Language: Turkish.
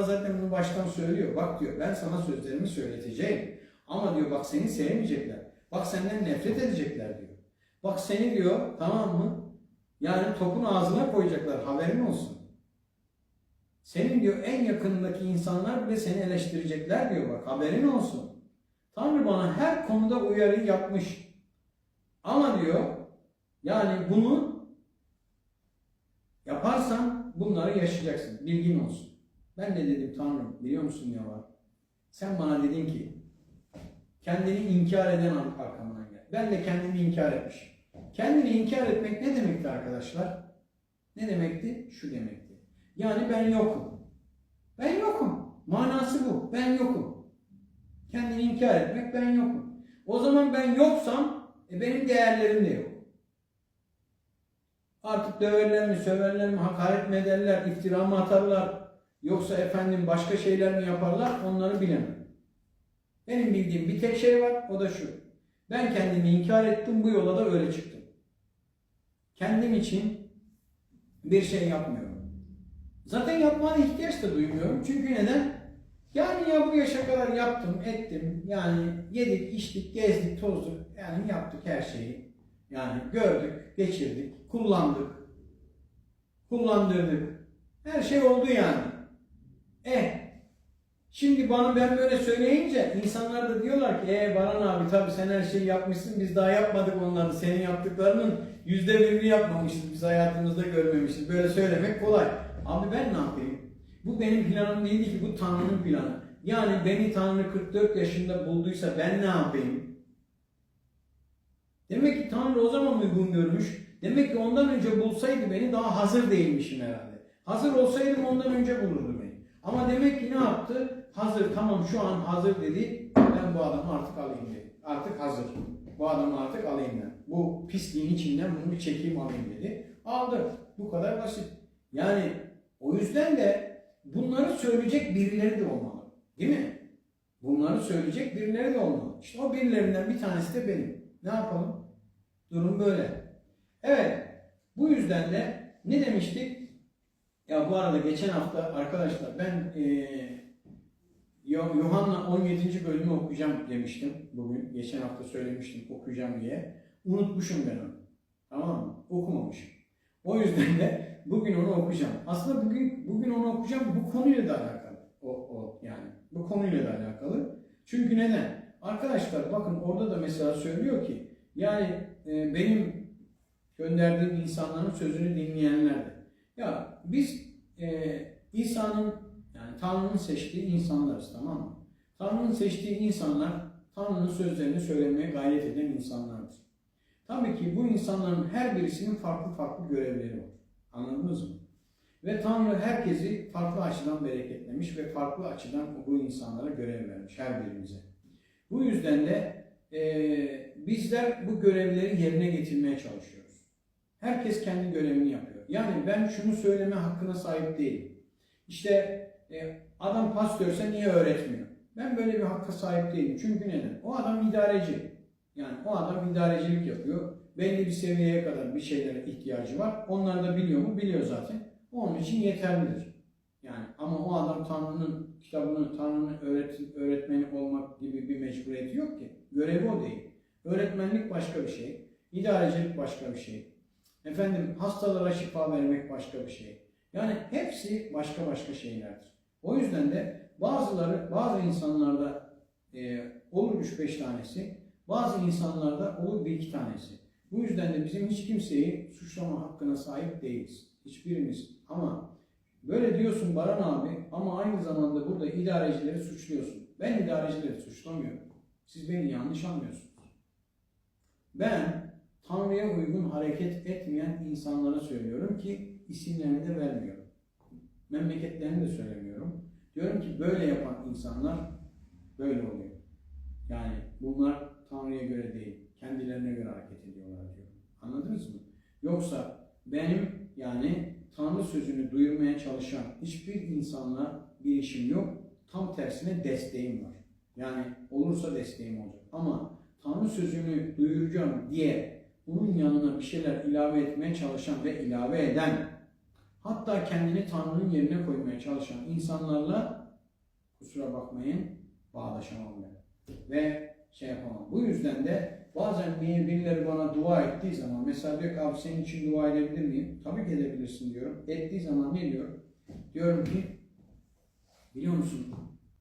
zaten bunu baştan söylüyor. Bak diyor ben sana sözlerimi söyleteceğim. Ama diyor bak seni sevmeyecekler. Bak senden nefret edecekler diyor. Bak seni diyor tamam mı? Yani topun ağzına koyacaklar haberin olsun. Senin diyor en yakınındaki insanlar bile seni eleştirecekler diyor bak haberin olsun. Tanrı bana her konuda uyarı yapmış. Ama diyor yani bunu yaparsan bunları yaşayacaksın. Bilgin olsun. Ben de dedim Tanrım biliyor musun ne var? Sen bana dedin ki kendini inkar eden arkamdan gel. Ben de kendimi inkar etmişim. Kendini inkar etmek ne demekti arkadaşlar? Ne demekti? Şu demekti. Yani ben yokum. Ben yokum. Manası bu. Ben yokum. Kendini inkar etmek ben yokum. O zaman ben yoksam e, benim değerlerim de yok. Artık döverler mi, söverler mi, hakaret mi ederler, iftira mı atarlar, yoksa efendim başka şeyler mi yaparlar onları bilemem. Benim bildiğim bir tek şey var, o da şu. Ben kendimi inkar ettim, bu yola da öyle çıktım. Kendim için bir şey yapmıyorum. Zaten yapmaya ihtiyaç da duymuyorum. Çünkü neden? Yani ya bu yaşa kadar yaptım, ettim. Yani yedik, içtik, gezdik, tozduk. Yani yaptık her şeyi. Yani gördük, geçirdik, kullandık. Kullandırdık. Her şey oldu yani. Eh, şimdi bana ben böyle söyleyince insanlar da diyorlar ki e Baran abi tabii sen her şeyi yapmışsın biz daha yapmadık onları. Senin yaptıklarının yüzde birini yapmamışız. Biz hayatımızda görmemişiz. Böyle söylemek kolay. Abi ben ne yapayım? Bu benim planım değildi ki bu Tanrı'nın planı. Yani beni Tanrı 44 yaşında bulduysa ben ne yapayım? Demek ki Tanrı o zaman uygun görmüş. Demek ki ondan önce bulsaydı beni daha hazır değilmişim herhalde. Hazır olsaydım ondan önce bulurdu beni. Ama demek ki ne yaptı? Hazır tamam şu an hazır dedi. Ben bu adamı artık alayım dedi. Artık hazır. Bu adamı artık alayım ben. Bu pisliğin içinden bunu bir çekeyim alayım dedi. Aldı. Bu kadar basit. Yani o yüzden de bunları söyleyecek birileri de olmalı. Değil mi? Bunları söyleyecek birileri de olmalı. İşte o birilerinden bir tanesi de benim. Ne yapalım? Durum böyle. Evet. Bu yüzden de ne demiştik? Ya bu arada geçen hafta arkadaşlar ben eee Yo- Yuhanna 17. bölümü okuyacağım demiştim bugün. Geçen hafta söylemiştim okuyacağım diye. Unutmuşum ben onu. Tamam mı? Okumamışım. O yüzden de bugün onu okuyacağım. Aslında bugün bugün onu okuyacağım bu konuyla da alakalı. O, o yani bu konuyla da alakalı. Çünkü neden? Arkadaşlar bakın orada da mesela söylüyor ki yani e, benim gönderdiğim insanların sözünü dinleyenlerdi. Ya biz e, İsa'nın yani Tanrı'nın seçtiği insanlarız tamam mı? Tanrı'nın seçtiği insanlar Tanrı'nın sözlerini söylemeye gayret eden insanlardır. Tabii ki bu insanların her birisinin farklı farklı görevleri var. Anladınız mı? Ve Tanrı herkesi farklı açıdan bereketlemiş ve farklı açıdan bu insanlara görev vermiş her birimize. Bu yüzden de eee, bizler bu görevleri yerine getirmeye çalışıyoruz. Herkes kendi görevini yapıyor. Yani ben şunu söyleme hakkına sahip değilim. İşte e, adam pastörse niye öğretmiyor? Ben böyle bir hakka sahip değilim. Çünkü neden? O adam idareci. Yani o adam idarecilik yapıyor. Belli bir seviyeye kadar bir şeylere ihtiyacı var. Onları da biliyor mu? Biliyor zaten. Onun için yeterlidir. Yani ama o adam Tanrı'nın kitabını, Tanrı'nın öğret öğretmeni olmak gibi bir mecburiyeti yok ki. Görevi o değil. Öğretmenlik başka bir şey. İdarecilik başka bir şey. Efendim hastalara şifa vermek başka bir şey. Yani hepsi başka başka şeylerdir. O yüzden de bazıları, bazı insanlarda e, olur 3-5 tanesi, bazı insanlarda olur 1-2 tanesi. Bu yüzden de bizim hiç kimseyi suçlama hakkına sahip değiliz. Hiçbirimiz. Ama böyle diyorsun Baran abi ama aynı zamanda burada idarecileri suçluyorsun. Ben idarecileri suçlamıyorum. Siz beni yanlış anlıyorsunuz. Ben Tanrı'ya uygun hareket etmeyen insanlara söylüyorum ki isimlerini de vermiyorum. Memleketlerini de söylemiyorum. Diyorum ki böyle yapan insanlar böyle oluyor. Yani bunlar Tanrı'ya göre değil, kendilerine göre hareket ediyorlar diyor. Anladınız mı? Yoksa benim yani Tanrı sözünü duyurmaya çalışan hiçbir insanla bir işim yok. Tam tersine desteğim var. Yani olursa desteğim olacak. Ama Tanrı sözünü duyuracağım diye bunun yanına bir şeyler ilave etmeye çalışan ve ilave eden hatta kendini Tanrı'nın yerine koymaya çalışan insanlarla kusura bakmayın bağdaşamam ben. Ve şey yapamam. Bu yüzden de bazen bir- birileri bana dua ettiği zaman mesela diyor ki abi senin için dua edebilir miyim? Tabii ki edebilirsin diyorum. Ettiği zaman ne diyor? Diyorum ki biliyor musun